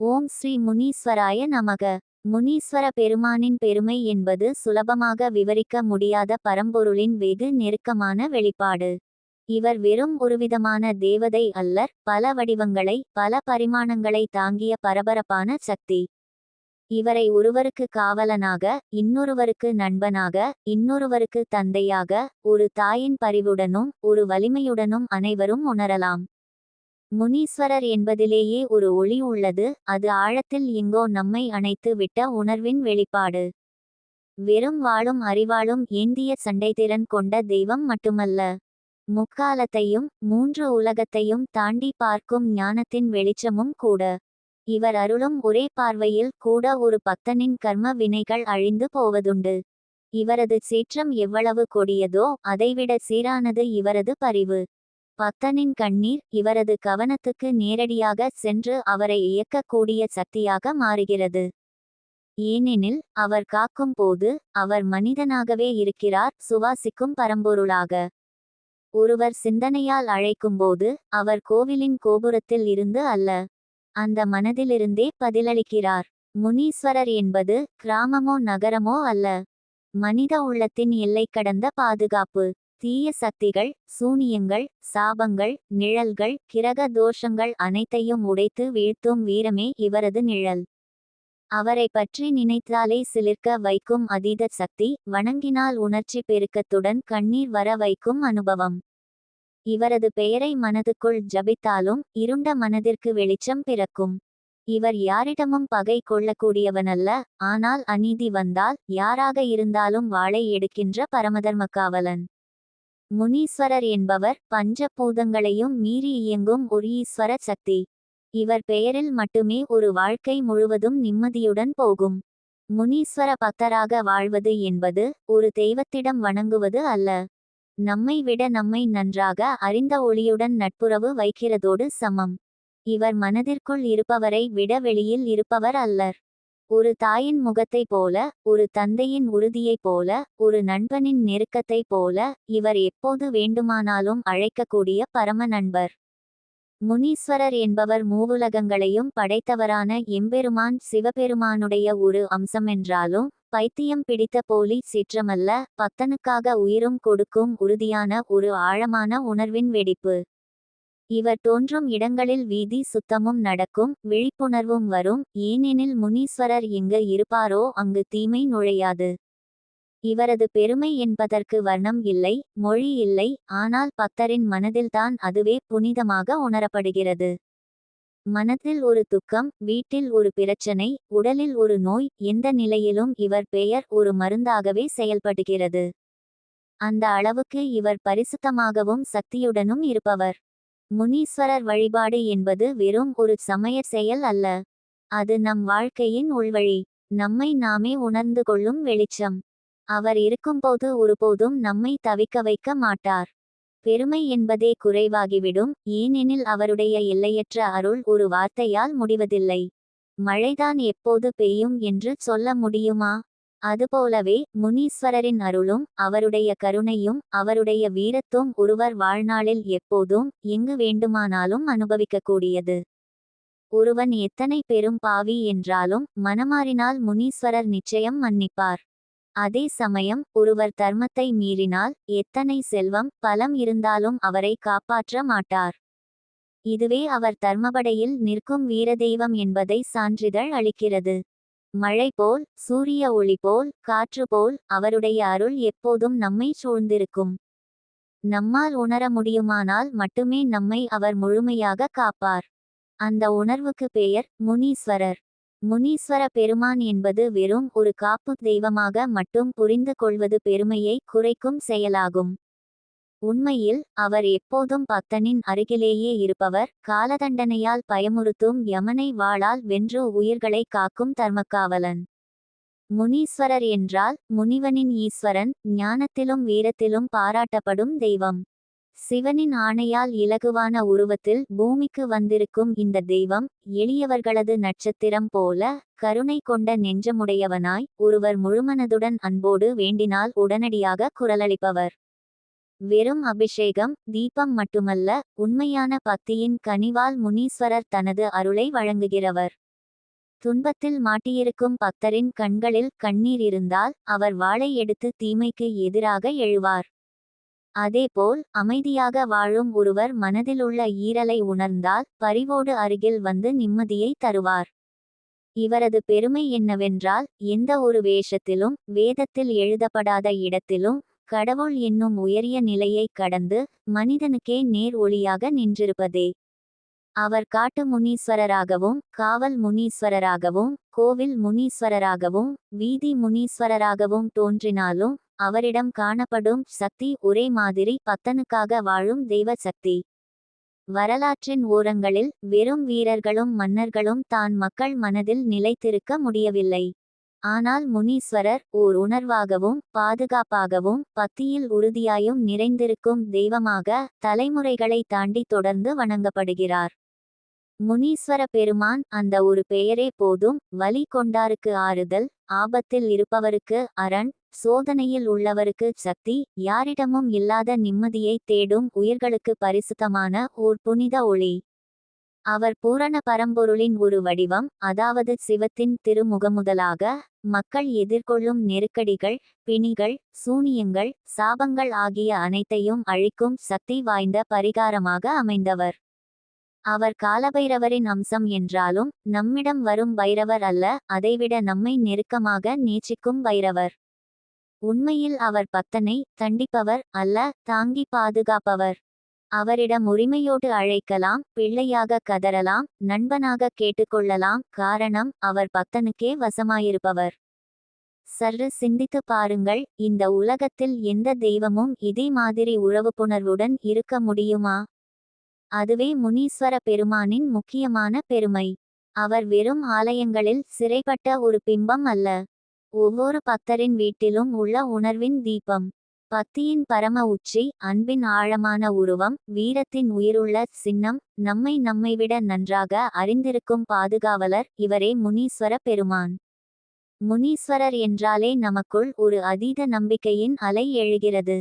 ஓம் ஸ்ரீ முனீஸ்வராய நமக. முனீஸ்வர பெருமானின் பெருமை என்பது சுலபமாக விவரிக்க முடியாத பரம்பொருளின் வெகு நெருக்கமான வெளிப்பாடு. இவர் வெறும் ஒருவிதமான தேவதை அல்லர் பல வடிவங்களை பல பரிமாணங்களை தாங்கிய பரபரப்பான சக்தி. இவரை ஒருவருக்கு காவலனாக இன்னொருவருக்கு நண்பனாக இன்னொருவருக்கு தந்தையாக ஒரு தாயின் பரிவுடனும் ஒரு வலிமையுடனும் அனைவரும் உணரலாம். முனீஸ்வரர் என்பதிலேயே ஒரு ஒளி உள்ளது அது ஆழத்தில் எங்கோ நம்மை அணைத்து விட்ட உணர்வின் வெளிப்பாடு. வெறும் வாழும் அறிவாளும் ஏந்திய சண்டைத்திறன் கொண்ட தெய்வம் மட்டுமல்ல. முக்காலத்தையும் மூன்று உலகத்தையும் தாண்டி பார்க்கும் ஞானத்தின் வெளிச்சமும் கூட. இவர் அருளும் ஒரே பார்வையில் கூட ஒரு பக்தனின் கர்ம வினைகள் அழிந்து போவதுண்டு. இவரது சீற்றம் எவ்வளவு கொடியதோ அதைவிட சீரானது இவரது பரிவு. பக்தனின் கண்ணீர் இவரது கவனத்துக்கு நேரடியாக சென்று அவரை இயக்கக்கூடிய சக்தியாக மாறுகிறது. ஏனெனில் அவர் காக்கும் போது அவர் மனிதனாகவே இருக்கிறார் சுவாசிக்கும் பரம்பொருளாக. ஒருவர் சிந்தனையால் அழைக்கும்போது அவர் கோவிலின் கோபுரத்தில் இருந்து அல்ல. அந்த மனதிலிருந்தே பதிலளிக்கிறார். முனீஸ்வரர் என்பது கிராமமோ நகரமோ அல்ல. மனித உள்ளத்தின் எல்லை கடந்த பாதுகாப்பு. தீய சக்திகள் சூனியங்கள் சாபங்கள் நிழல்கள் கிரக தோஷங்கள் அனைத்தையும் உடைத்து வீழ்த்தும் வீரமே இவரது நிழல். அவரை பற்றி நினைத்தாலே சிலிர்க்க வைக்கும் அதீத சக்தி வணங்கினால் உணர்ச்சி பெருக்கத்துடன் கண்ணீர் வர வைக்கும் அனுபவம். இவரது பெயரை மனதுக்குள் ஜபித்தாலும் இருண்ட மனதிற்கு வெளிச்சம் பிறக்கும். இவர் யாரிடமும் பகை கொள்ளக்கூடியவனல்ல ஆனால் அநீதி வந்தால் யாராக இருந்தாலும் வாளை எடுக்கின்ற பரமதர்ம காவலன். முனீஸ்வரர் என்பவர் பஞ்சபூதங்களையும் மீறி இயங்கும் ஒரு ஈஸ்வர சக்தி. இவர் பெயரில் மட்டுமே ஒரு வாழ்க்கை முழுவதும் நிம்மதியுடன் போகும். முனீஸ்வர பக்தராக வாழ்வது என்பது ஒரு தெய்வத்திடம் வணங்குவது அல்ல. நம்மை விட நம்மை நன்றாக அறிந்த ஒளியுடன் நட்புறவு வைக்கிறதோடு சமம். இவர் மனதிற்குள் இருப்பவரை விட வெளியில் இருப்பவர் அல்லர். ஒரு தாயின் முகத்தைப் போல ஒரு தந்தையின் உறுதியைப் போல ஒரு நண்பனின் நெருக்கத்தைப் போல இவர் எப்போது வேண்டுமானாலும் அழைக்கக்கூடிய பரம நண்பர். முனீஸ்வரர் என்பவர் மூவுலகங்களையும் படைத்தவரான எம்பெருமான் சிவபெருமானுடைய ஒரு அம்சமென்றாலும் பைத்தியம் பிடித்த போலி சிற்றமல்ல பக்தனுக்காக உயிரும் கொடுக்கும் உறுதியான ஒரு ஆழமான உணர்வின் வெடிப்பு. இவர் தோன்றும் இடங்களில் வீதி சுத்தமும் நடக்கும் விழிப்புணர்வும் வரும் ஏனெனில் முனீஸ்வரர் எங்கு இருப்பாரோ அங்கு தீமை நுழையாது. இவரது பெருமை என்பதற்கு வர்ணம் இல்லை மொழி இல்லை ஆனால் பக்தரின் மனதில்தான் அதுவே புனிதமாக உணரப்படுகிறது. மனத்தில் ஒரு துக்கம் வீட்டில் ஒரு பிரச்சனை உடலில் ஒரு நோய் எந்த நிலையிலும் இவர் பெயர் ஒரு மருந்தாகவே செயல்படுகிறது. அந்த அளவுக்கு இவர் பரிசுத்தமாகவும் சக்தியுடனும் இருப்பவர். முனீஸ்வரர் வழிபாடு என்பது வெறும் ஒரு சமய செயல் அல்ல. அது நம் வாழ்க்கையின் உள்வழி. நம்மை நாமே உணர்ந்து கொள்ளும் வெளிச்சம். அவர் இருக்கும்போது ஒருபோதும் நம்மை தவிக்க வைக்க மாட்டார். பெருமை என்பதே குறைவாகிவிடும். ஏனெனில் அவருடைய எல்லையற்ற அருள் ஒரு வார்த்தையால் முடிவதில்லை. மழைதான் எப்போது பெய்யும் என்று சொல்ல முடியுமா? அதுபோலவே முனீஸ்வரரின் அருளும் அவருடைய கருணையும் அவருடைய வீரத்தும் ஒருவர் வாழ்நாளில் எப்போதும் எங்கு வேண்டுமானாலும் அனுபவிக்கக்கூடியது. ஒருவன் எத்தனை பெரும் பாவி என்றாலும் மனமாறினால் முனீஸ்வரர் நிச்சயம் மன்னிப்பார். அதே சமயம் ஒருவர் தர்மத்தை மீறினால் எத்தனை செல்வம் பலம் இருந்தாலும் அவரை காப்பாற்ற மாட்டார். இதுவே அவர் தர்மபடையில் நிற்கும் வீரதெய்வம் என்பதை சான்றிதழ் அளிக்கிறது. மழை போல் சூரிய ஒளி போல் காற்று போல் அவருடைய அருள் எப்போதும் நம்மை சூழ்ந்திருக்கும். நம்மால் உணர முடியுமானால் மட்டுமே நம்மை அவர் முழுமையாக காப்பார். அந்த உணர்வுக்கு பெயர் முனீஸ்வரர். முனீஸ்வர பெருமான் என்பது வெறும் ஒரு காப்பு தெய்வமாக மட்டும் புரிந்து கொள்வது பெருமையை குறைக்கும் செயலாகும். உண்மையில் அவர் எப்போதும் பக்தனின் அருகிலேயே இருப்பவர். காலதண்டனையால் பயமுறுத்தும் யமனை வாளால் வென்று உயிர்களை காக்கும் தர்மக்காவலன். முனீஸ்வரர் என்றால் முனிவனின் ஈஸ்வரன் ஞானத்திலும் வீரத்திலும் பாராட்டப்படும் தெய்வம். சிவனின் ஆணையால் இலகுவான உருவத்தில் பூமிக்கு வந்திருக்கும் இந்த தெய்வம் எளியவர்களது நட்சத்திரம் போல கருணை கொண்ட நெஞ்சமுடையவனாய் ஒருவர் முழுமனதுடன் அன்போடு வேண்டினால் உடனடியாக குரலளிப்பவர். வெறும் அபிஷேகம் தீபம் மட்டுமல்ல உண்மையான பக்தியின் கனிவால் முனீஸ்வரர் தனது அருளை வழங்குகிறவர். துன்பத்தில் மாட்டியிருக்கும் பக்தரின் கண்களில் கண்ணீர் இருந்தால் அவர் வாளை எடுத்து தீமைக்கு எதிராக எழுவார். அதேபோல் அமைதியாக வாழும் ஒருவர் மனதிலுள்ள ஈரலை உணர்ந்தால் பரிவோடு அருகில் வந்து நிம்மதியை தருவார். இவரது பெருமை என்னவென்றால் எந்த ஒரு வேஷத்திலும் வேதத்தில் எழுதப்படாத இடத்திலும் கடவுள் என்னும் உயரிய நிலையை கடந்து மனிதனுக்கே நேர் ஒளியாக நின்றிருப்பதே. அவர் காட்டு முனீஸ்வரராகவும் காவல் முனீஸ்வரராகவும் கோவில் முனீஸ்வரராகவும் வீதி முனீஸ்வரராகவும் தோன்றினாலும் அவரிடம் காணப்படும் சக்தி ஒரே மாதிரி பத்தனுக்காக வாழும் தெய்வ சக்தி வரலாற்றின் ஓரங்களில் வெறும் வீரர்களும் மன்னர்களும் தான் மக்கள் மனதில் நிலைத்திருக்க முடியவில்லை. ஆனால் முனீஸ்வரர் ஓர் உணர்வாகவும் பாதுகாப்பாகவும் பக்தியில் உறுதியாயும் நிறைந்திருக்கும் தெய்வமாக தலைமுறைகளை தாண்டி தொடர்ந்து வணங்கப்படுகிறார். முனீஸ்வர பெருமான் அந்த ஒரு பெயரே போதும் வலி கொண்டாருக்கு ஆறுதல் ஆபத்தில் இருப்பவருக்கு அரண் சோதனையில் உள்ளவருக்கு சக்தி யாரிடமும் இல்லாத நிம்மதியை தேடும் உயிர்களுக்கு பரிசுத்தமான ஓர் புனித ஒளி. அவர் பூரண பரம்பொருளின் ஒரு வடிவம் அதாவது சிவத்தின் திருமுகமுதலாக மக்கள் எதிர்கொள்ளும் நெருக்கடிகள் பிணிகள் சூனியங்கள் சாபங்கள் ஆகிய அனைத்தையும் அழிக்கும் சக்தி வாய்ந்த பரிகாரமாக அமைந்தவர். அவர் காலபைரவரின் அம்சம் என்றாலும் நம்மிடம் வரும் பைரவர் அல்ல அதைவிட நம்மை நெருக்கமாக நேசிக்கும் பைரவர். உண்மையில் அவர் பக்தனை தண்டிப்பவர் அல்ல தாங்கி பாதுகாப்பவர். அவரிடம் உரிமையோடு அழைக்கலாம் பிள்ளையாக கதறலாம் நண்பனாக கேட்டுக்கொள்ளலாம் காரணம் அவர் பக்தனுக்கே வசமாயிருப்பவர். சற்று சிந்தித்து பாருங்கள் இந்த உலகத்தில் எந்த தெய்வமும் இதே மாதிரி உறவுப்புணர்வுடன் இருக்க முடியுமா? அதுவே முனீஸ்வர பெருமானின் முக்கியமான பெருமை. அவர் வெறும் ஆலயங்களில் சிறைப்பட்ட ஒரு பிம்பம் அல்ல. ஒவ்வொரு பக்தரின் வீட்டிலும் உள்ள உணர்வின் தீபம். பக்தியின் பரம உச்சி அன்பின் ஆழமான உருவம் வீரத்தின் உயிருள்ள சின்னம் நம்மை நம்மை விட நன்றாக அறிந்திருக்கும் பாதுகாவலர் இவரே முனீஸ்வர பெருமான். முனீஸ்வரர் என்றாலே நமக்குள் ஒரு அதீத நம்பிக்கையின் அலை எழுகிறது.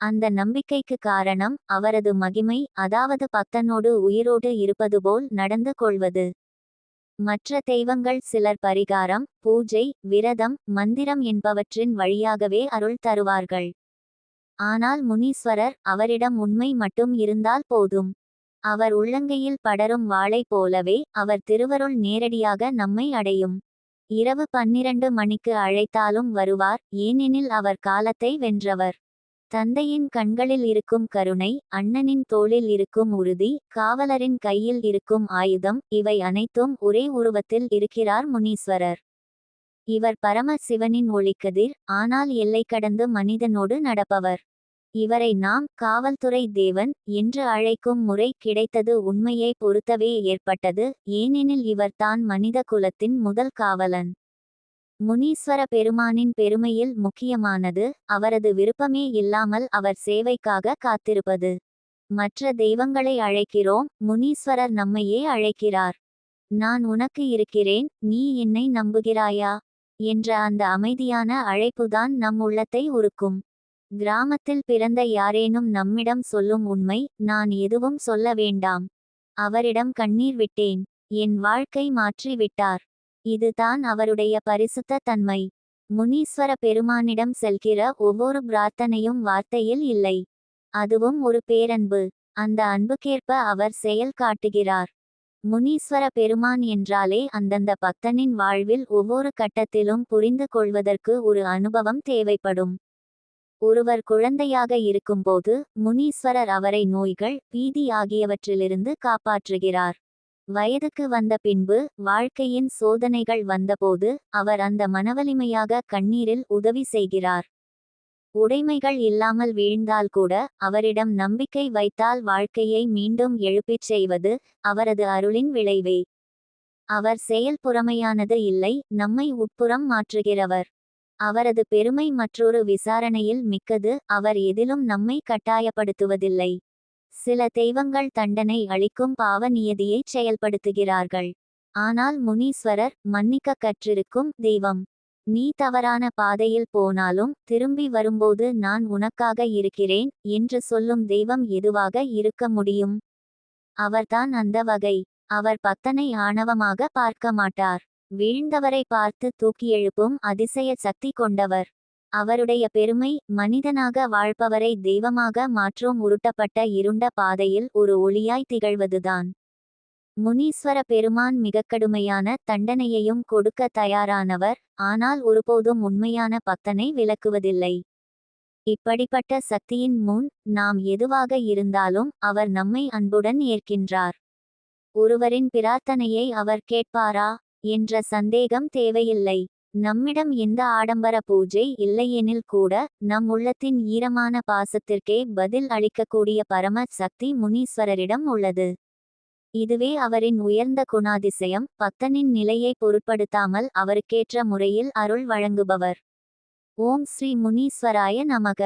அந்த நம்பிக்கைக்கு காரணம் அவரது மகிமை அதாவது பக்தனோடு உயிரோடு இருப்பது போல் நடந்து கொள்வது. மற்ற தெய்வங்கள் சிலர் பரிகாரம் பூஜை விரதம் மந்திரம் என்பவற்றின் வழியாகவே அருள் தருவார்கள். ஆனால் முனீஸ்வரர் அவரிடம் உண்மை மட்டும் இருந்தால் போதும். அவர் உள்ளங்கையில் படரும் வாளை போலவே அவர் திருவருள் நேரடியாக நம்மை அடையும். இரவு பன்னிரண்டு மணிக்கு அழைத்தாலும் வருவார் ஏனெனில் அவர் காலத்தை வென்றவர். தந்தையின் கண்களில் இருக்கும் கருணை அண்ணனின் தோளில் இருக்கும் உறுதி காவலரின் கையில் இருக்கும் ஆயுதம் இவை அனைத்தும் ஒரே உருவத்தில் இருக்கிறார் முனீஸ்வரர். இவர் பரம சிவனின் ஒளிக்கதிர் ஆனால் எல்லை கடந்து மனிதனோடு நடப்பவர். இவரை நாம் காவல்துறை தேவன் என்று அழைக்கும் முறை கிடைத்தது உண்மையை பொறுத்தவே ஏற்பட்டது ஏனெனில் இவர்தான் மனித குலத்தின் முதல் காவலன். முனீஸ்வர பெருமானின் பெருமையில் முக்கியமானது அவரது விருப்பமே இல்லாமல் அவர் சேவைக்காக காத்திருப்பது. மற்ற தெய்வங்களை அழைக்கிறோம் முனீஸ்வரர் நம்மையே அழைக்கிறார். நான் உனக்கு இருக்கிறேன் நீ என்னை நம்புகிறாயா? என்ற அந்த அமைதியான அழைப்புதான் நம் உள்ளத்தை உருக்கும். கிராமத்தில் பிறந்த யாரேனும் நம்மிடம் சொல்லும் உண்மை நான் எதுவும் சொல்ல வேண்டாம். அவரிடம் கண்ணீர் விட்டேன். என் வாழ்க்கை மாற்றி விட்டார் இதுதான் அவருடைய பரிசுத்த தன்மை. முனீஸ்வர பெருமானிடம் செல்கிற ஒவ்வொரு பிரார்த்தனையும் வார்த்தையில் இல்லை. அதுவும் ஒரு பேரன்பு. அந்த அன்புக்கேற்ப அவர் செயல் காட்டுகிறார். முனீஸ்வர பெருமான் என்றாலே அந்தந்த பக்தனின் வாழ்வில் ஒவ்வொரு கட்டத்திலும் புரிந்து கொள்வதற்கு ஒரு அனுபவம் தேவைப்படும். ஒருவர் குழந்தையாக இருக்கும்போது முனீஸ்வரர் அவரை நோய்கள் பீதி ஆகியவற்றிலிருந்து காப்பாற்றுகிறார். வயதுக்கு வந்த பின்பு வாழ்க்கையின் சோதனைகள் வந்தபோது அவர் அந்த மனவலிமையாக கண்ணீரில் உதவி செய்கிறார். உடைமைகள் இல்லாமல் வீழ்ந்தால் கூட அவரிடம் நம்பிக்கை வைத்தால் வாழ்க்கையை மீண்டும் எழுப்பிச் செய்வது அவரது அருளின் விளைவே. அவர் செயல் புறமையானது இல்லை நம்மை உட்புறம் மாற்றுகிறவர். அவரது பெருமை மற்றொரு விசாரணையில் மிக்கது அவர் எதிலும் நம்மை கட்டாயப்படுத்துவதில்லை. சில தெய்வங்கள் தண்டனை அளிக்கும் பாவ நியதியை செயல்படுத்துகிறார்கள். ஆனால் முனீஸ்வரர் மன்னிக்க கற்றிருக்கும் தெய்வம். நீ தவறான பாதையில் போனாலும் திரும்பி வரும்போது நான் உனக்காக இருக்கிறேன் என்று சொல்லும் தெய்வம் எதுவாக இருக்க முடியும்? அவர்தான் அந்த வகை. அவர் பக்தனை ஆணவமாக பார்க்க மாட்டார். வீழ்ந்தவரை பார்த்து தூக்கி எழுப்பும் அதிசய சக்தி கொண்டவர். அவருடைய பெருமை மனிதனாக வாழ்பவரை தெய்வமாக மாற்றும் உருட்டப்பட்ட இருண்ட பாதையில் ஒரு ஒளியாய் திகழ்வதுதான். முனீஸ்வர பெருமான் மிகக் கடுமையான தண்டனையையும் கொடுக்க தயாரானவர் ஆனால் ஒருபோதும் உண்மையான பக்தனை விளக்குவதில்லை. இப்படிப்பட்ட சக்தியின் முன் நாம் எதுவாக இருந்தாலும் அவர் நம்மை அன்புடன் ஏற்கின்றார். ஒருவரின் பிரார்த்தனையை அவர் கேட்பாரா? என்ற சந்தேகம் தேவையில்லை. நம்மிடம் எந்த ஆடம்பர பூஜை இல்லையெனில் கூட நம் உள்ளத்தின் ஈரமான பாசத்திற்கே பதில் அளிக்கக்கூடிய பரம சக்தி முனீஸ்வரரிடம் உள்ளது. இதுவே அவரின் உயர்ந்த குணாதிசயம் பக்தனின் நிலையை பொருட்படுத்தாமல் அவருக்கேற்ற முறையில் அருள் வழங்குபவர். ஓம் ஸ்ரீ முனீஸ்வராய நமக.